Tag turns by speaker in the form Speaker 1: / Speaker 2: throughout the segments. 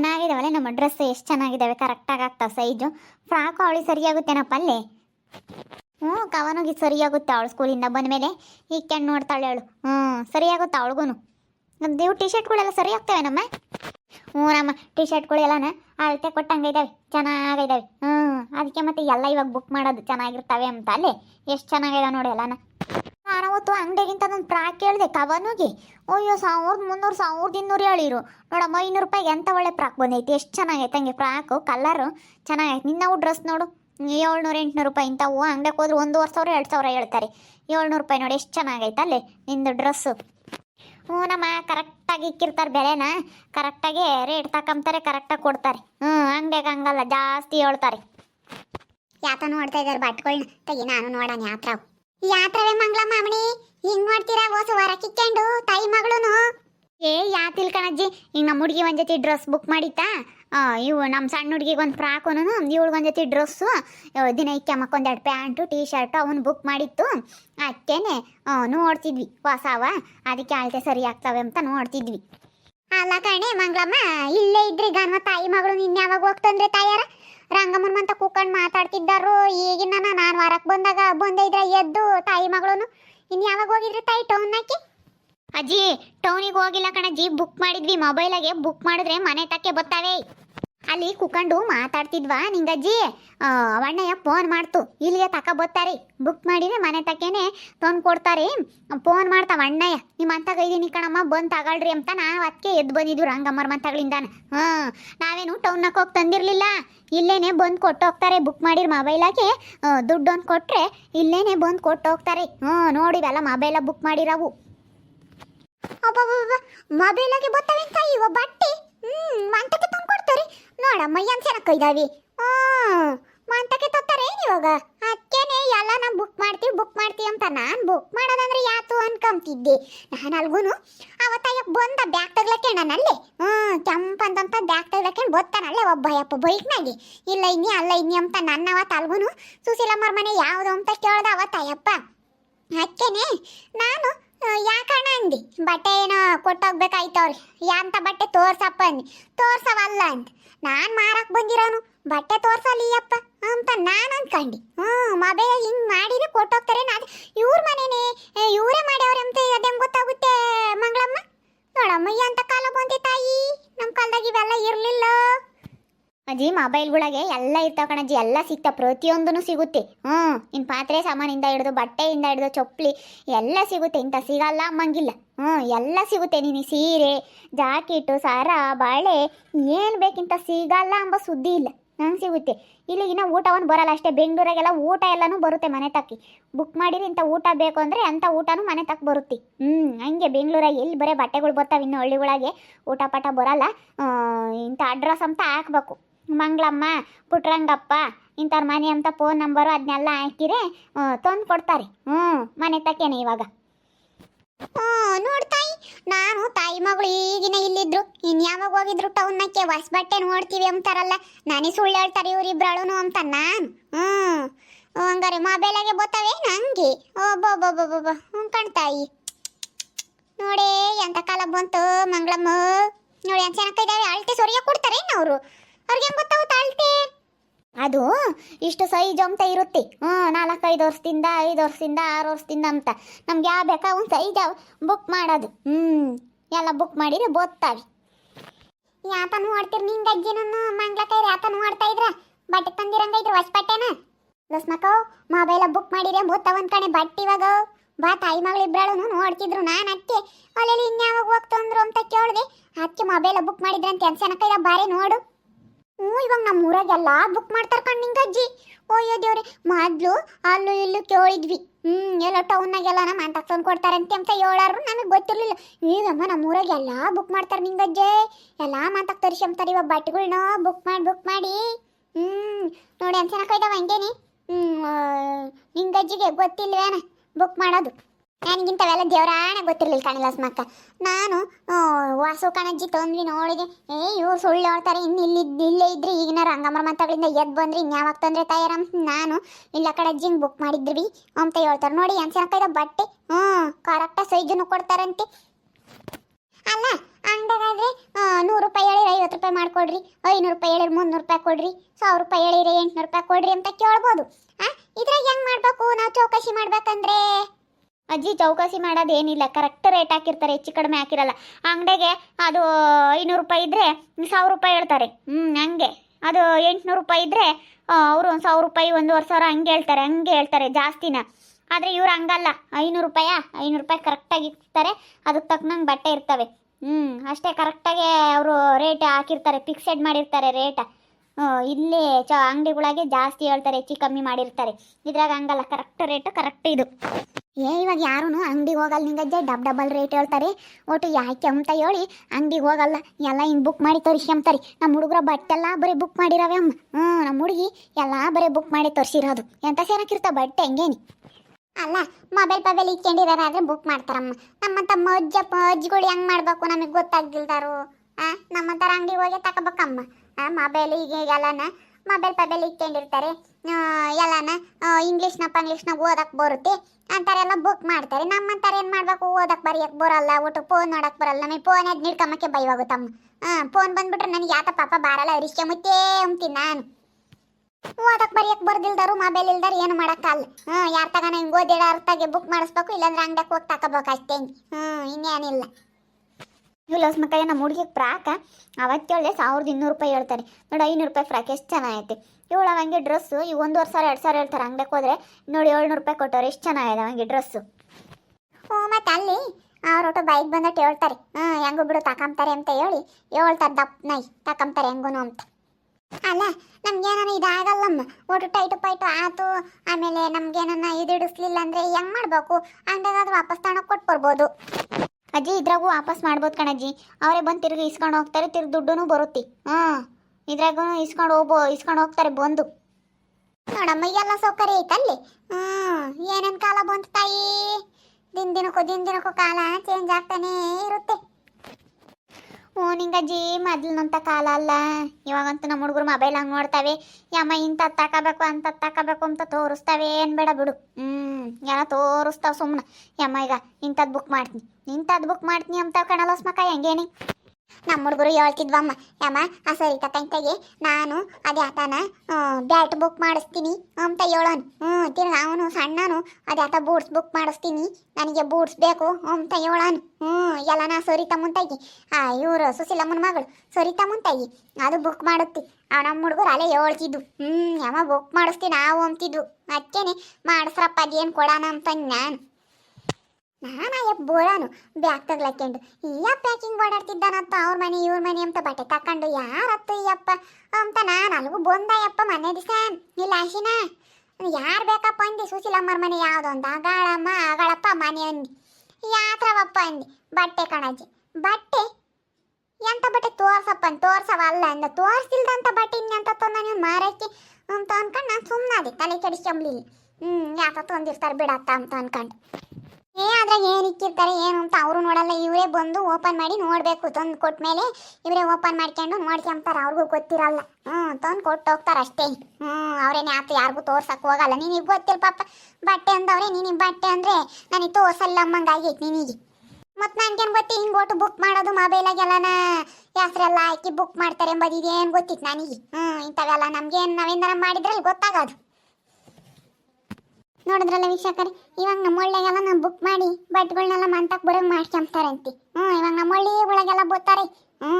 Speaker 1: ಚೆನ್ನಾಗಿದಾವಲ್ಲ, ನಮ್ಮ ಡ್ರೆಸ್ ಎಷ್ಟು ಚೆನ್ನಾಗಿದ್ದಾವೆ ಕರೆಕ್ಟಾಗಿ ಆಗ್ತಾವೆ ಸೈಜು ಫ್ರಾಕ್ ಅವಳಿ ಸರಿಯಾಗುತ್ತೇನಪ್ಪ ಅಲ್ಲಿ? ಹ್ಞೂ ಕವನಿಗೆ ಸರಿಯಾಗುತ್ತೆ ಅವಳು ಸ್ಕೂಲಿಂದ ಬಂದಮೇಲೆ. ಈ ಕೆಣ್ಣು ನೋಡ್ತಾಳೆ ಅವಳು. ಹ್ಞೂ ಸರಿಯಾಗುತ್ತೆ ಅವಳಿಗೂ ನೀವು ಟಿ ಶರ್ಟ್ಗಳೆಲ್ಲ ಸರಿ ಆಗ್ತವೆ ನಮ್ಮ? ಹ್ಞೂ ನಮ್ಮ ಟಿ ಶರ್ಟ್ಗಳೆಲ್ಲನ ಅಳತೆ ಕೊಟ್ಟಂಗೆ ಇದ್ದಾವೆ ಚೆನ್ನಾಗಿದ್ದಾವೆ ಹ್ಞೂ ಅದಕ್ಕೆ ಮತ್ತೆ ಎಲ್ಲ ಇವಾಗ ಬುಕ್ ಮಾಡೋದು ಚೆನ್ನಾಗಿರ್ತವೆ ಅಂತ ಅಲ್ಲೇ? ಎಷ್ಟು ಚೆನ್ನಾಗಿದಾವೆ ನೋಡಿ ಎಲ್ಲನ. ನಾನು ಅವತ್ತು ಅಂಗಡಿಗಿಂತ ಒಂದು ಪ್ರಾಕ್ ಕೇಳಿದೆ ಕವನುಗೆ ಅಯ್ಯೋ, ಸಾವಿರದ ಮುನ್ನೂರು, ಸಾವಿರದ ಇನ್ನೂರು ಹೇಳಿರು. ನೋಡಮ್ಮ ಐನೂರು ರೂಪಾಯಿಗೆ ಎಂಥ ಒಳ್ಳೆ ಫ್ರಾಕ್ ಬಂದೈತಿ? ಎಷ್ಟು ಚೆನ್ನಾಗೈತೆ ಹಂಗೆ ಫ್ರಾಕು ಕಲರು ಚೆನ್ನಾಗೈತೆ. ನಿನ್ನವು ಡ್ರೆಸ್ ನೋಡು. ಏಳ್ನೂರು, ಎಂಟುನೂರು ರೂಪಾಯಿ ಇಂಥವು. ಅಂಗಡಿಗೆ ಹೋದ್ರೆ ಒಂದೂವರೆ ಸಾವಿರ, ಎರಡು ಸಾವಿರ ಹೇಳ್ತಾರೆ. ಏಳ್ನೂರು ರೂಪಾಯಿ ನೋಡಿ ಎಷ್ಟು ಚೆನ್ನಾಗೈತೆ ಅಲ್ಲೇ ನಿಂದು ಡ್ರೆಸ್ಸು ಹ್ಞೂ, ನಮ್ಮ ಕರೆಕ್ಟಾಗಿ ಇಕ್ಕಿರ್ತಾರೆ ಬೆಲೆನ. ಕರೆಕ್ಟಾಗಿ ರೇಟ್ ತಕೊಂತಾರೆ ಕರೆಕ್ಟಾಗಿ ಕೊಡ್ತಾರೆ. ಹ್ಞೂ, ಅಂಗಡಿಯಾಗ ಹಂಗಲ್ಲ, ಜಾಸ್ತಿ ಹೇಳ್ತಾರೆ.
Speaker 2: ಯಾತ ನೋಡ್ತಾ ಇದ್ದಾರೆ ಬಟ್ಗಳನ್ನ ತೆಗಿ, ನಾನು ನೋಡೋಣ ಯಾತ್ರ ಯಾತ್ರವೇ ಮಂಗಳ ಮಾಮಣಿ, ಹಿಂಗ್ ಮಾಡ್ತೀರಾ ಹೊಸ ವಾರ ಕಿಕ್ಕೊಂಡು ತಾಯಿ ಮಗಳೂನು?
Speaker 1: ಏ ಯಾತಿಲ್ ಕಣಜ್ಜಿ ಈಗ ನಮ್ಮ ಹುಡುಗಿ ಒಂದ್ಸತಿ ಜೊತೆ ಡ್ರೆಸ್ ಬುಕ್ ಮಾಡಿತ್ತಾ? ಇವು ನಮ್ಮ ಸಣ್ಣ ಹುಡುಗಿಗೆ ಒಂದು ಫ್ರಾಕುನು ಇವಳಿಗೆ ಒಂದು ಜೊತೆ ಡ್ರೆಸ್ಸು ದಿನ ಇಕ್ಕಮ್ಮಕ್ಕೆ ಒಂದೆರಡು ಪ್ಯಾಂಟು ಟೀ ಶರ್ಟು ಅವನು ಬುಕ್ ಮಾಡಿತ್ತು. ಅದಕ್ಕೇನೆ ನೋಡ್ತಿದ್ವಿ ಹೊಸವ ಅದಕ್ಕೆ ಅಳತೆ ಸರಿ ಆಗ್ತವೆ ಅಂತ ನೋಡ್ತಿದ್ವಿ.
Speaker 2: ಅಲ್ಲ ಕಣೆ ಮಂಗಳಮ್ಮ, ಇಲ್ಲೇ ಇದ್ರಿ ಗನ್ವ ತಾಯಿ ಮಗಳು ಇನ್ಯಾವಾಗ ಯಾವಾಗ ಹೋಗ್ತಂದ್ರೆ ತಾಯಾರ? ರಂಗಮ್ಮನ ಮಂತ ಕೂಕಂಡು ಮಾತಾಡ್ತಿದ್ದಾರು? ಈಗಿನ ನಾನು ವಾರಕ್ಕೆ ಬಂದಾಗ ಬಂದೆ ಇದ್ರೆ ಎದ್ದು ತಾಯಿ ಮಗಳೂನು. ಇನ್ ಯಾವಾಗ ಹೋಗಿದ್ರಿ ತಾಯಿ ಟೌನ್ ಹಾಕಿ
Speaker 1: ಅಜ್ಜಿ ಟೌನಿಗೆ ಹೋಗಿಲ್ಲ ಕಣಜ್ಜಿ. ಬುಕ್ ಮಾಡಿದ್ವಿ. ಮೊಬೈಲಾಗೆ ಬುಕ್ ಮಾಡಿದ್ರೆ ಮನೆ ತಕ್ಕೆ ಬತ್ತಾವೆ ಅಲ್ಲಿ ಕುಕಂಡು ಮಾತಾಡ್ತಿದ್ವಾ ನಿಂಗಜ್ಜಿ? ಅವಣ್ಣಯ್ಯ ಫೋನ್ ಮಾಡ್ತು. ಇಲ್ಲಿಗೆ ತಕ ಬತ್ತಾರೆ. ಬುಕ್ ಮಾಡಿದ್ರೆ ಮನೆ ತಕ್ಕೇನೆ ತಂದು ಕೊಡ್ತಾರೆ. ಫೋನ್ ಮಾಡ್ತಾವ, ಅಣ್ಣಯ್ಯ ನಿಮ್ಮ ಅಂತ ಕಣಮ್ಮ, ಬಂದು ತಗೊಳ್ರಿ ಅಂತ ನಾವು ಅದಕ್ಕೆ ಎದ್ದು ಬಂದಿದ್ವಿ ರಂಗಮ್ಮರ ಮಂತಗಳಿಂದ ಹಾಂ, ನಾವೇನು ಟೌನ್ನಕ್ಕೆ ಹೋಗಿ ತಂದಿರಲಿಲ್ಲ. ಇಲ್ಲೇನೆ ಬಂದು ಕೊಟ್ಟು ಹೋಗ್ತಾರೆ. ಬುಕ್ ಮಾಡಿರ ಮೊಬೈಲಾಗೆ ದುಡ್ಡು ಒಂದು ಕೊಟ್ಟರೆ ಇಲ್ಲೇನೆ ಬಂದು ಕೊಟ್ಟು ಹೋಗ್ತಾರೆ. ಹ್ಞೂ ನೋಡಿದಲ್ಲ ಮೊಬೈಲ ಬುಕ್ ಮಾಡಿರವು.
Speaker 2: ಮೊಬೈಲಾಗೆ ಬರ್ತವೆ ಇವ ಬಟ್ಟೆ? ಹ್ಮ್ ಮಂತಕ್ಕೆ ತಂದು ಕೊಡ್ತಾರೆ. ನೋಡಮ್ಮ ಏನ್ ಚೆನ್ನಾಗಿ ಇದಾವೆ? ಮಂತಕ್ಕೆ ಏನು ಇವಾಗ? ಅದಕ್ಕೇನೆ ಎಲ್ಲ ನಾವು ಬುಕ್ ಮಾಡ್ತೀವಿ ಬುಕ್ ಮಾಡ್ತೀವಿ ಅಂತ ನಾನು ಬುಕ್ ಮಾಡೋದಂದ್ರೆ ಯಾತು ಅನ್ಕೊಂತಿದ್ದೆ. ನಾನು ಅಲ್ಗೂನು ಅವತ್ತಾಗ ಬಂದ ಬ್ಯಾಗ್ ತಗ್ಲಕ್ಕೇಣನಲ್ಲೇ ಹ್ಞೂ ಕೆಂಪಂದಂತ ಬ್ಯಾಗ್ ತಗ್ಲಕ್ಕೇನು ಬತ್ತಾನಲ್ಲೇ ಒಬ್ಬ ಯಪ್ಪ ಬೈಕ್ನಾಗೆ ಇಲ್ಲ ಇನ್ನಿ ಅಲ್ಲ ಇನ್ನಿ ಅಂತ ನನ್ನ ಅವತ್ತು ಅಲ್ಗೂನು ಸುಶೀಲಮ್ಮರ ಮನೆ ಯಾವುದು ಅಂತ ಕೇಳ್ದ ಅವತ್ತಯ್ಯಪ್ಪ ಅದಕ್ಕೇನೆ ನಾನು ಯಾಕಣ್ಣ ಅಂದಿ? ಬಟ್ಟೆ ಏನೋ ಕೊಟ್ಟೋಗ್ಬೇಕಾಯ್ತವ್ರಿ ಯಾಂತ ಬಟ್ಟೆ ತೋರ್ಸಪ್ಪ ಅಂದಿ. ತೋರ್ಸವಲ್ಲ ಅಂತ ನಾನು ಮಾರಕ್ ಬಂದಿರೋನು. ಬಟ್ಟೆ ತೋರ್ಸಲಿಯಪ್ಪ ಅಂತ ನಾನು ಅನ್ಕಂಡಿ. ಹ್ಞೂ ಮೊಬೈಲ್ ಹಿಂಗೆ ಮಾಡಿದ್ರೆ ಕೊಟ್ಟೋಗ್ತಾರೆ ನಾನು ಇವ್ರ ಮನೇನೆ? ಇವರೇ ಮಾಡ್ಯವ್ರೆ ಅಂತ ಅದೇಂಗೆ ಗೊತ್ತಾಗುತ್ತೆ ಮಂಗಳಮ್ಮ? ನೋಡಮ್ಮ ಎಂತ
Speaker 1: ಅಜ್ಜಿ, ಮೊಬೈಲ್ಗಳಾಗೆ ಎಲ್ಲ ಇರ್ತಾವ ಕಣಜ್ಜಿ. ಎಲ್ಲ ಸಿಗ್ತಾವ. ಪ್ರತಿಯೊಂದೂ ಸಿಗುತ್ತೆ. ಹ್ಞೂ ಇನ್ನು ಪಾತ್ರೆ ಸಾಮಾನಿಂದ ಹಿಡಿದು, ಬಟ್ಟೆಯಿಂದ ಹಿಡಿದು ಚಪ್ಪಲಿ ಎಲ್ಲ ಸಿಗುತ್ತೆ. ಇಂಥ ಸಿಗಲ್ಲ, ಅಮ್ಮಂಗಿಲ್ಲ. ಹ್ಞೂ ಎಲ್ಲ ಸಿಗುತ್ತೆ. ನೀನು ಸೀರೆ, ಜಾಕೆಟು, ಸರ, ಬಾಳೆ, ಏನು ಬೇಕಿಂತ ಸಿಗಲ್ಲ ಅಂಬ ಸುದ್ದಿ ಇಲ್ಲ. ನಂಗೆ ಸಿಗುತ್ತೆ. ಇಲ್ಲಿ ಊಟ ಒಂದು ಬರಲ್ಲ ಅಷ್ಟೇ. ಬೆಂಗಳೂರಾಗೆಲ್ಲ ಊಟ ಎಲ್ಲನೂ ಬರುತ್ತೆ ಮನೆ ತಕ್ಕಿ. ಬುಕ್ ಮಾಡಿರಿ ಇಂಥ ಊಟ ಬೇಕು ಅಂದರೆ ಅಂಥ ಊಟನೂ ಮನೆ ತಕ್ಕ ಬರುತ್ತೆ. ಹ್ಞೂ ಹಂಗೆ ಬೆಂಗಳೂರಾಗೆ ಎಲ್ಲಿ ಬರೀ ಬಟ್ಟೆಗಳು ಬರ್ತಾವೆ, ಇನ್ನು ಹಳ್ಳಿಗಳಾಗೆ ಊಟ ಪಾಠ ಬರಲ್ಲ. ಇಂಥ ಅಡ್ರೆಸ್ ಅಂತ ಹಾಕ್ಬೇಕು. ಮಂಗಳಮ್ಮ, ಪುಟ್ರಂಗಪ್ಪ, ಇಂಥವ್ರ ಮನೆ ಅಂತ ಫೋನ್ ನಂಬರು ಅದನ್ನೆಲ್ಲ ಹಾಕಿರೆ ತಂದು ಕೊಡ್ತಾರೆ. ಹ್ಞೂ, ಮನೆ ತಕ್ಕೇನೆ ಇವಾಗ.
Speaker 2: ನೋಡ್ತಾಯಿ ನಾನು ತಾಯಿ ಮಗಳು ಈಗಿನ ಇಲ್ಲಿದ್ರು, ಇನ್ ಯಾವಾಗ ಹೋಗಿದ್ರು ಟೌನ್ನಕ್ಕೆ ಹೊಸ ಬಟ್ಟೆ ನೋಡ್ತೀವಿ ಅಂತಾರಲ್ಲ ನಾನೇ ಸುಳ್ಳು ಹೇಳ್ತಾರೆ ಇವ್ರಿಬ್ರಳುನು ಅಂತ ನಾನು. ಹ್ಞೂ ಹಂಗಾರೆ ಮೊಬೈಲಾಗೆ ಬೋತಾವೆ ನಂಗೆ ಒಬ್ಬೊಬ್ಬೊಬ್ಬೊಬ್ಬ ಹ್ಞೂ ಕಣ್ತಾಯಿ ನೋಡಿ ಎಂಥ ಕಾಲ ಬಂತು, ಮಂಗಳಮ್ಮ. ನೋಡಿ ಅಂತ ಚೆನ್ನಾಗಿ ಇದಾವೆ ಅಳತೆ ಸೊರಿಯ ಕೊಡ್ತಾರೆ ಅವರು? ಅವ್ರಿಗೆ
Speaker 1: ಅದು ಇಷ್ಟು ಸೈಜ್ ಅಂತ ಇರುತ್ತೆ. ಹ್ಞೂ ನಾಲ್ಕೈದು ವರ್ಷದಿಂದ, ಐದು ವರ್ಷದಿಂದ, ಆರು ವರ್ಷದಿಂದ ಅಂತ. ನಮ್ಗೆ ಯಾವ ಬೇಕಾ ಒಂದು ಸೈಜ್ ಬುಕ್ ಮಾಡೋದು. ಹ್ಞೂ ಎಲ್ಲ ಬುಕ್ ಮಾಡಿದ್ರೆ ಬೋತ್ತಾವೆ
Speaker 2: ಯಾತನ ನೋಡ್ತೀರಿ ನಿಂಗ ಅಜ್ಜಿ ನನ್ನ ಮಂಗ್ಲ ಕೈ ಯಾತನ ನೋಡ್ತಾ ಇದ್ರ? ಬಟ್ಟೆ ತಂದಿರಂಗ ಇದ್ರ ಹೊಸ ಬಟ್ಟೆನ? ಲಸ್ಮಕೋ ಮೊಬೈಲ ಬುಕ್ ಮಾಡಿದ್ರೆ ಒಂದ್ ಕಣೆ ಬಟ್ಟೆ ಇವಾಗ. ಬಾ ತಾಯಿ ಮಗಳು ಇಬ್ಬರಳು ನೋಡ್ತಿದ್ರು ನಾನು ಅಕ್ಕಿ. ಅಲ್ಲಿ ಇನ್ಯಾವಾಗ ಹೋಗ್ತಂದ್ರು ಅಂತ ಕೇಳಿದೆ. ಅಕ್ಕಿ ಮೊಬೈಲ ಬುಕ್ ಮಾಡಿದ್ರೆ ಅಂತ ಎನ್ಸನ ಕೈದ ಬಾರಿ ನೋಡು. ಹ್ಞೂ ಇವಾಗ ನಮ್ಮ ಊರಾಗೆಲ್ಲ ಬುಕ್ ಮಾಡ್ತಾರೆ ಕಣ್ ನಿಂಗೆ ಅಜ್ಜಿ. ಓಯ್ಯೋ ದೇವ್ರೆ ಮೊದ್ಲು ಅಲ್ಲೂ ಇಲ್ಲೂ ಕೇಳಿದ್ವಿ. ಹ್ಮ್ ಎಲ್ಲ ಟೌನ್ನಾಗೆಲ್ಲ ನಮ್ಮ ಅಂತ ಫೋನ್ ಕೊಡ್ತಾರೆ ಅಂತ ಹೇಳಾರು. ನಮಗೆ ಗೊತ್ತಿರಲಿಲ್ಲ. ಈಗಮ್ಮ ನಮ್ಮ ಊರಾಗೆ ಎಲ್ಲ ಬುಕ್ ಮಾಡ್ತಾರೆ ನಿಂಗಜ್ಜೆ ಎಲ್ಲ ಮಾತಾಕ್ ತರಿಸ್ಕೊಂತಾರೆ ಇವಾಗ ಬಟ್ಟೆಗಳ್ನ ಬುಕ್ ಮಾಡಿ ಬುಕ್ ಮಾಡಿ. ಹ್ಮ್ ನೋಡಿ ಅಂತ ಕೈದವ ಹಂಗೇನಿ? ಆ, ನಿಂಗಜ್ಜಿಗೆ ಗೊತ್ತಿಲ್ವೇನ? ಬುಕ್ ಮಾಡೋದು. ನನಗಿಂತವೆಲ್ಲ ದೇವರಾಣ ಗೊತ್ತಿರ್ಲಿಲ್ಲ ಕಾಣಿಲ್ಲ ಸ್ಮಕ್ಕ ನಾನು ವಾಸು ಕಣಜ್ಜಿ ತಂದ್ವಿ ನೋಡಿದೆ. ಏ ಇವ್ರು ಸುಳ್ಳು ಹೇಳ್ತಾರೆ. ಇನ್ನು ಇಲ್ಲಿ ಇಲ್ಲೇ ಇದ್ರಿ ಈಗಿನ ಮಂತಗಳಿಂದ ಎದ್ದು ಬಂದ್ರಿ ಇನ್ಯಾವಾಗ ತಂದ್ರೆ ತಯಾರ? ನಾನು ಇಲ್ಲ ಕಡಜ್ಜಿಂಗ್ ಬುಕ್ ಮಾಡಿದ್ರಿ ಅಂತ ಹೇಳ್ತಾರೆ. ನೋಡಿ ಏನು ಇದು, ಬಟ್ಟೆ. ಹ್ಞೂ ಕರೆಕ್ಟಾಗಿ ಸೈಜನ್ನು ಕೊಡ್ತಾರಂತೆ. ಅಲ್ಲ, ಅಂಗಡಿಗಾದ್ರೆ ನೂರು ರೂಪಾಯಿ ಹೇಳಿರಿ ಐವತ್ತು ರೂಪಾಯಿ ಮಾಡಿಕೊಡ್ರಿ. ಐನೂರು ರೂಪಾಯಿ ಹೇಳಿರಿ ಮುನ್ನೂರು ರೂಪಾಯಿ ಕೊಡ್ರಿ. ಸಾವಿರ ರೂಪಾಯಿ ಹೇಳಿರಿ ಎಂಟುನೂರು ರೂಪಾಯಿ ಕೊಡ್ರಿ ಅಂತ ಕೇಳ್ಬೋದು. ಆ, ಇದ್ರಾಗ ಹೆಂಗೆ ಮಾಡಬೇಕು? ನಾವು ಚೌಕಾಸಿ ಮಾಡ್ಬೇಕಂದ್ರೆ?
Speaker 1: ಅಜ್ಜಿ ಚೌಕಾಸಿ ಮಾಡೋದೇನಿಲ್ಲ ಕರೆಕ್ಟ್ ರೇಟ್ ಹಾಕಿರ್ತಾರೆ, ಹೆಚ್ಚು ಕಡಿಮೆ ಹಾಕಿರಲ್ಲ. ಅಂಗಡಿಗೆ ಅದು ಐನೂರು ರೂಪಾಯಿ ಇದ್ದರೆ ಸಾವಿರ ರೂಪಾಯಿ ಹೇಳ್ತಾರೆ. ಹ್ಞೂ ಹಂಗೆ. ಅದು ಎಂಟುನೂರು ರೂಪಾಯಿ ಇದ್ದರೆ ಅವರು ಒಂದು ಸಾವಿರ ರೂಪಾಯಿ, ಒಂದೂವರೆ ಸಾವಿರ ಹಂಗೆ ಹೇಳ್ತಾರೆ ಹಂಗೆ ಹೇಳ್ತಾರೆ ಜಾಸ್ತಿನ. ಆದರೆ ಇವ್ರು ಹಂಗಲ್ಲ. ಐನೂರು ರೂಪಾಯಾ? ಐನೂರು ರೂಪಾಯಿ ಕರೆಕ್ಟಾಗಿ ಇರ್ತಾರೆ ಅದಕ್ಕೆ ತಕ್ಕನಂಗೆ ಬಟ್ಟೆ ಇರ್ತವೆ. ಹ್ಞೂ ಅಷ್ಟೇ ಕರೆಕ್ಟಾಗಿ ಅವರು ರೇಟ್ ಹಾಕಿರ್ತಾರೆ ಫಿಕ್ಸೆಡ್ ಮಾಡಿರ್ತಾರೆ ರೇಟ ಇಲ್ಲಿ ಚ, ಅಂಗಡಿಗಳಾಗೆ ಜಾಸ್ತಿ ಹೇಳ್ತಾರೆ, ಹೆಚ್ಚು ಕಮ್ಮಿ ಮಾಡಿರ್ತಾರೆ. ಇದ್ರಾಗ ಹಂಗಲ್ಲ ಕರೆಕ್ಟ್ ರೇಟು ಕರೆಕ್ಟ್ ಇದು.
Speaker 2: ಏ, ಇವಾಗ ಯಾರೂ ಅಂಗಡಿಗೆ ಹೋಗಲ್ಲ ನಿಂಗಜ್ಜೆ ಡಬ್ ಡಬಲ್ ರೇಟ್ ಹೇಳ್ತಾರೆ. ಒಟ್ಟು ಯಾಕೆ ಅಂತ ಹೇಳಿ, ಅಂಗಡಿಗೆ ಹೋಗಲ್ಲ. ಎಲ್ಲ ಹಿಂಗೆ ಬುಕ್ ಮಾಡಿ ತೋರಿಸ್ಕೊಂಬ್ತಾರೆ ನಮ್ಮ ಹುಡುಗರ ಬಟ್ಟೆಲ್ಲ ಬರೀ ಬುಕ್ ಮಾಡಿರವೆ ಅಮ್ಮ. ಹ್ಞೂ ನಮ್ಮ ಹುಡುಗಿ ಎಲ್ಲ ಬರೀ ಬುಕ್ ಮಾಡಿ ತೋರಿಸಿರೋದು. ಎಂತ ಸೇರಕ್ಕಿರ್ತ ಬಟ್ಟೆ ಹೆಂಗೇನಿ? ಅಲ್ಲ ಮೊಬೈಲ್ ಪಬೈಲ್ ಇಟ್ಕೊಂಡಿದಾರೆ, ಆದರೆ ಬುಕ್ ಮಾಡ್ತಾರಮ್ಮ. ನಮ್ಮಂತ ಮಜ್ಜ ಅಜ್ಜಿಗಳು ಹೆಂಗ್ ಮಾಡಬೇಕು ನಮಗೆ ಗೊತ್ತಾಗ್ದಿಲ್ದಾರು? ಆ ನಮ್ಮಂತರ ಅಂಗಡಿಗೆ ಹೋಗಿ ತಗೋಬೇಕಮ್ಮ ಮೊಬೈಲ್ ಈಗ ಎಲ್ಲನ ಮೊಬೈಲ್ ಪಬೈಲ್ ಇಟ್ಕೊಂಡಿರ್ತಾರೆ. ಎಲ್ಲಾನ ಇಂಗ್ಲೀಷ್ನ ಪಂಗ್ಲೀಷ್ನ ಓದಕ್ಕೆ ಬರುತ್ತೆ. ಅಂತಾರೆಲ್ಲ ಬುಕ್ ಮಾಡ್ತಾರೆ. ನಮ್ಮಂತಾರೆ ಏನು ಮಾಡಬೇಕು? ಓದಕ್ಕೆ ಬರೆಯಕ್ಕೆ ಬರಲ್ಲ. ಒಟ್ಟು ಫೋನ್ ನೋಡಕ್ಕೆ ಬರಲ್ಲ. ನಮಗೆ ಫೋನ್ ಅದು ನಿಡ್ಕಮ್ಮಕ್ಕೆ ಭಯವಾಗುತ್ತಮ್ಮ. ಹಾಂ ಫೋನ್ ಬಂದ್ಬಿಟ್ರೆ ನನಗೆ ಯಾತ ಪಾಪ ಬಾರಲ್ಲ. ಅರಿಶ್ಕೆ ಮುತ್ತೇ ಅಂತೀನಿ ನಾನು. ಓದಕ್ಕೆ ಬರೆಯಕ್ಕೆ ಬರ್ದಿಲ್ದಾರು ಮೊಬೈಲ್ ಇಲ್ದಾರು ಏನು ಮಾಡೋಕ್ಕಲ್ಲ ಹ್ಞೂ ಯಾರ ತಗನ ಹಿಂಗೆ ಓದಿಡ ಅರ್ಥಾಗೆ ಬುಕ್ ಮಾಡಿಸ್ಬೇಕು, ಇಲ್ಲಾಂದ್ರೆ ಅಂಗಡಿಗೆ ಹೋಗಿ ತಗೋಬೇಕು ಅಷ್ಟೇ. ಹ್ಞೂ ಇನ್ನೇನಿಲ್ಲ.
Speaker 1: ಇವ್ಲಸ್ ಮಕ್ಕಳ ನಮ್ಮ ಹುಡುಗಿಗೆ ಫ್ರಾಕ ಅವತ್ತೇಳೆ ಸಾವಿರದ ಇನ್ನೂರು ರೂಪಾಯಿ ಹೇಳ್ತಾರೆ. ನೋಡಿ ಐನೂರು ರೂಪಾಯಿ ಫ್ರಾಕ್ ಎಷ್ಟು ಚೆನ್ನಾಗೈತೆ. ಇವಳು ಅವಂಗೆ ಡ್ರೆಸ್ಸು ಈಗ ಒಂದೂವರೆ ಸಾವಿರ ಎರಡು ಸಾವಿರ ಹೇಳ್ತಾರೆ. ಅಂಗಡಿಗೆ ಹೋದ್ರೆ ನೋಡಿ ಏಳ್ನೂರು ರೂಪಾಯಿ ಕೊಟ್ಟವ್ರೆ, ಎಷ್ಟು ಚೆನ್ನಾಗಿದೆ ಅವಂಗೆ ಡ್ರೆಸ್ಸು
Speaker 2: ಹ್ಞೂ, ಮತ್ತೆ ಅಲ್ಲಿ ಅವ್ರ ಒಟ್ಟು ಬೈಕ್ ಬಂದಟ್ಟು ಹೇಳ್ತಾರೆ. ಹ್ಞೂ, ಹೆಂಗು ಬಿಡು ತಕೊಂತಾರೆ ಅಂತ ಹೇಳಿ ಹೇಳ್ತಾರೆ ದಪ್ಪ ನೈ ತಕೊಂತಾರೆ ಹೆಂಗೂನು ಅಂತ. ಅಲ್ಲ, ನಮ್ಗೇನಾನ ಇದಾಗಲ್ಲಮ್ಮ. ಒಟ್ಟು ಟೈಟು ಪೈಟು ಆತು, ಆಮೇಲೆ ನಮ್ಗೇನನ್ನ ಇದು ಅಂದರೆ ಹೆಂಗೆ ಮಾಡಬೇಕು? ಅಂಗಡಿಗಾದ್ರೆ ವಾಪಸ್ ತಗೊಂಡೋಗಿ ಕೊಟ್ಟು ಬರ್ಬೋದು.
Speaker 1: ಅಜ್ಜಿ, ಇದ್ರಾಗು ವಾಪಸ್ ಮಾಡ್ಬೋದು ಕಣಜ್ಜಿ. ಅವರೇ ಬಂದು ತಿರುಗಿ ಇಸ್ಕೊಂಡು ಹೋಗ್ತಾರೆ, ತಿರ್ಗಿ ದುಡ್ಡು ಬರುತ್ತೆ. ಹಾಂ ಇದ್ರಾಗೂ ಇಸ್ಕೊಂಡು ಹೋಗ್ಬೋ, ಇಸ್ಕೊಂಡು ಹೋಗ್ತಾರೆ ಬಂದು.
Speaker 2: ನೋಡಮ್ಮ ಎಲ್ಲ ಸೌಕರ್ಯ ಐತಲ್ಲಿ? ಹ್ಮ್. ಏನೇನು ಕಾಲ ಬಂತು ತಾಯಿ? ದಿನ ದಿನಕ್ಕೂ ದಿನ ದಿನಕ್ಕೂ ಕಾಲ ಚೇಂಜ್ ಆಗ್ತಾನೇ ಇರುತ್ತೆ.
Speaker 1: ಹ್ಞೂ ನಿಂಗಜ್ಜಿ, ಮೊದ್ಲಿನಂಥ ಕಾಲ ಅಲ್ಲ. ಇವಾಗಂತೂ ನಮ್ಮ ಹುಡುಗರು ಮೊಬೈಲ್ ಹಂಗೆ ನೋಡ್ತಾವೆ. ಯಮ್ಮ ಇಂಥದ್ದು ತಗೋಬೇಕು ಅಂಥದ್ದು ತಗೋಬೇಕು ಅಂತ ತೋರಿಸ್ತಾವೆ ಏನು ಬೇಡ. ಬಿಡು ಹ್ಞೂ ಎಲ್ಲ ತೋರಿಸ್ತಾವ ಸುಮ್ಮನೆ ಯಮ್ಮ ಈಗ ಇಂಥದ್ದು ಬುಕ್ ಮಾಡ್ತೀನಿ. ಇಂಥದ್ದು ಬುಕ್ ಮಾಡ್ತೀನಿ ಅಂತ ಕಣಲ್ಲ ಮಕ್ಕ ಹೆಂಗೇನಿ?
Speaker 2: ನಮ್ಮ ಹುಡುಗರು ಹೇಳ್ತಿದ್ವಮ್ಮ. ಯಮ್ಮ, ಆ ಸರಿತಾ ತಂತೆಗೆ ನಾನು ಅದೇ ಆತನ ಬ್ಯಾಟ್ ಬುಕ್ ಮಾಡಿಸ್ತೀನಿ ಅಂತ ಹೇಳೋನು. ಹ್ಞೂ ತಿನ್ನ ಅವನು ಸಣ್ಣನು, ಅದೇ ಆತ ಬೂಟ್ಸ್ ಬುಕ್ ಮಾಡಿಸ್ತೀನಿ. ನನಗೆ ಬೂಟ್ಸ್ ಬೇಕು ಅಂತ ಹೇಳೋನು. ಹ್ಞೂ ಎಲ್ಲ ನಾ ಸರಿತಾ ಮುಂತಾಗಿ. ಆ, ಇವರು ಸುಶೀಲಮ್ಮನ ಮಗಳು ಸರಿತಾ ಮುಂತಾಗಿ. ಅದು ಬುಕ್ ಮಾಡುತ್ತಿ. ಅವ ನಮ್ಮ ಹುಡುಗರು ಅಲ್ಲೇ ಹೇಳ್ತಿದ್ವು. ಹ್ಞೂ ಯಮ್ಮ ಬುಕ್ ಮಾಡಿಸ್ತೀನಿ ನಾವು ಅಂತಿದ್ವು. ಅದಕ್ಕೇನೆ ಮಾಡಿಸ್ರಪ್ಪ, ಅದೇನು ಕೊಡೋಣ ಅಂತ ನಾನು ನಾನ ಯಪ್ಪ ಬೋರಾನು. ಬ್ಯಾಗ್ ತಗ್ಲಕ್ಕೊಂಡು. ಈ ಪ್ಯಾಕಿಂಗ್ ಓಡಾಡ್ತಿದ್ದಾನಂತ ಅವ್ರ ಮನೆ, ಇವ್ರ ಮನೆ ಅಂತ ಬಟ್ಟೆ ತಕೊಂಡು ಯಾರತ್ತು ಯಪ್ಪ ಅಂತ ನಾನು ಅಲ್ಗೂ ಬಂದಯಪ್ಪ ಮನೆ ದಿವಸ. ಇಲ್ಲ ಆಶಿನ ಯಾರು ಬೇಕಪ್ಪ ಅಂದಿ? ಸುಶೀಲಮ್ಮರ ಮನೆ ಯಾವುದು ಅಂತ ಆಗಾಳಮ್ಮ ಆಗಳಪ್ಪ ಮನೆ ಅಂದಿ. ಯಾತ್ರವಪ್ಪ ಅಂದಿ. ಬಟ್ಟೆ ಕಣಜ್ಜಿ. ಬಟ್ಟೆ? ಎಂತ ಬಟ್ಟೆ ತೋರ್ಸಪ್ಪ ಅಂತ ತೋರ್ಸವ ಅಲ್ಲ ಅಂದ. ತೋರ್ಸಿಲ್ದಂತ ಬಟ್ಟೆ ಇನ್ನೆಂತ ತಂದ ನೀವು ಮಾರಕ್ಕೆ ಅಂತ ಅನ್ಕೊಂಡು ನಾನು ಸುಮ್ಮನಾದೆ ತಲೆ ಕೆಡಿಸ್ಕೊಂಬ್ಲಿಲ್ಲ ಹ್ಞೂ ಯಾತ ತಂದಿರ್ತಾರೆ ಬಿಡತ್ತ ಅಂತ ಅನ್ಕೊಂಡು. ಏ ಅದ್ರಾಗ ಏನು ಇಕ್ಕಿರ್ತಾರೆ, ಏನು ಅಂತ ಅವರು ನೋಡಲ್ಲ, ಇವರೇ ಬಂದು ಓಪನ್ ಮಾಡಿ ನೋಡಬೇಕು. ತಂದು ಕೊಟ್ಮೇಲೆ ಇವರೇ ಓಪನ್ ಮಾಡ್ಕೊಂಡು ನೋಡ್ಕೊಂತಾರೆ ಅವ್ರಿಗೂ ಗೊತ್ತಿರಲ್ಲ. ಹ್ಞೂ ತಂದು ಕೊಟ್ಟು ಹೋಗ್ತಾರೆ ಅಷ್ಟೇ. ಹ್ಞೂ ಅವರೇನೆ ಆಯ್ತು ಯಾರಿಗೂ ತೋರ್ಸಕ್ಕೆ ಹೋಗಲ್ಲ. ನಿನಗೆ ಗೊತ್ತಿಲ್ಲ ಪಾಪ, ಬಟ್ಟೆ ಅಂದವ್ರೆ, ನಿನಗೆ ಬಟ್ಟೆ ಅಂದರೆ ನನಗೆ ತೋರ್ಸಲ್ಲ ಅಮ್ಮಂಗಾಗೈತೆ ನಿನಗೆ. ಮತ್ತು ನನಗೇನು ಗೊತ್ತಿ, ಹಿಂಗೆ ಒಟ್ಟು ಬುಕ್ ಮಾಡೋದು ಮೊಬೈಲಾಗೆಲ್ಲನ ಹೆಸ್ರೆಲ್ಲ ಹಾಕಿ ಬುಕ್ ಮಾಡ್ತಾರೆ ಎಂಬುದು ಇದೇನು ಗೊತ್ತಿತ್ತು ನನಗೆ. ಹ್ಞೂ ಇಂಥವೆಲ್ಲ ನಮ್ಗೇನು ನಾವೇನಾರ ಮಾಡಿದ್ರಲ್ಲಿ ಗೊತ್ತಾಗೋದು. ನೋಡಿದ್ರಲ್ಲ ವೀಕ್ಷಕರೇ, ಇವಾಗ ನಮ್ಮ ಒಳ್ಳೆಗೆಲ್ಲ ನಾವು ಬುಕ್ ಮಾಡಿ ಬಟ್ಟೆಗಳನ್ನೆಲ್ಲ ಮಂತಕ್ಕೆ ಬರೋಂಗೆ ಮಾಡ್ಕೊಂತಾರಂತಿ ಹ್ಞೂ ಇವಾಗ ನಮ್ಮ ಒಳ್ಳೆ ಒಳಗೆಲ್ಲ ಬೋತಾರೆ ಹ್ಞೂ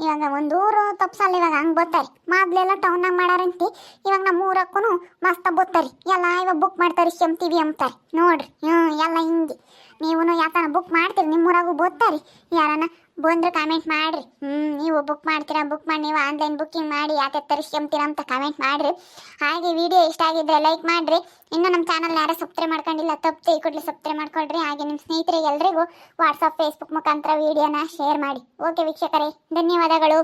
Speaker 2: ಇವಾಗ ಒಂದು ಊರು ತಪ್ಸಲ್ಲ ಇವಾಗ ಹಂಗೆ ಬೋತಾರೆ ಮೊದಲೆಲ್ಲ ಟೌನಾಗ ಮಾಡಾರಂತಿ. ಇವಾಗ ನಮ್ಮ ಊರಕ್ಕೂ ಮಸ್ತ ಬೋತಾರೆ ಎಲ್ಲ ಇವಾಗ ಬುಕ್ ಮಾಡ್ತಾರೆ ಶಂತೀವಿ ಅಂತಾರೆ ನೋಡ್ರಿ ಹ್ಞೂ ಎಲ್ಲ ಹಿಂಗೆ. ನೀವು ಯಾಕನ ಬುಕ್ ಮಾಡ್ತೀರಿ? ನಿಮ್ಮೂರಾಗೂ ಬೋತಾರೆ ಯಾರನ್ನ ಬಂದ್ರೆ ಕಾಮೆಂಟ್ ಮಾಡ್ರಿ. ಹ್ಞೂ ನೀವು ಬುಕ್ ಮಾಡ್ತೀರಾ ಬುಕ್ ಮಾಡಿ, ನೀವು ಆನ್ಲೈನ್ ಬುಕ್ಕಿಂಗ್ ಮಾಡಿ, ಯಾಕೆ ತರಿಸ್ಕೊಂತೀರಾ ಅಂತ ಕಾಮೆಂಟ್ ಮಾಡ್ರಿ. ಹಾಗೆ ವಿಡಿಯೋ ಇಷ್ಟ ಆಗಿದ್ರೆ ಲೈಕ್ ಮಾಡ್ರಿ. ಇನ್ನು ನಮ್ಮ ಚಾನಲ್ ಯಾರು ಸಬ್ಸ್ಕ್ರೈಬ್ ಮಾಡ್ಕೊಂಡಿಲ್ಲ, ತಪ್ಪು ಈ ಕೂಡಲೇ ಸಬ್ಸ್ಕ್ರೈಬ್ ಮಾಡ್ಕೊಳ್ರಿ. ಹಾಗೆ ನಿಮ್ಮ ಸ್ನೇಹಿತರಿಗೆ ಎಲ್ರಿಗೂ ವಾಟ್ಸಪ್ ಫೇಸ್ಬುಕ್ ಮುಖಾಂತರ ವಿಡಿಯೋನ ಶೇರ್ ಮಾಡಿ. ಓಕೆ ವೀಕ್ಷಕರೇ, ಧನ್ಯವಾದಗಳು.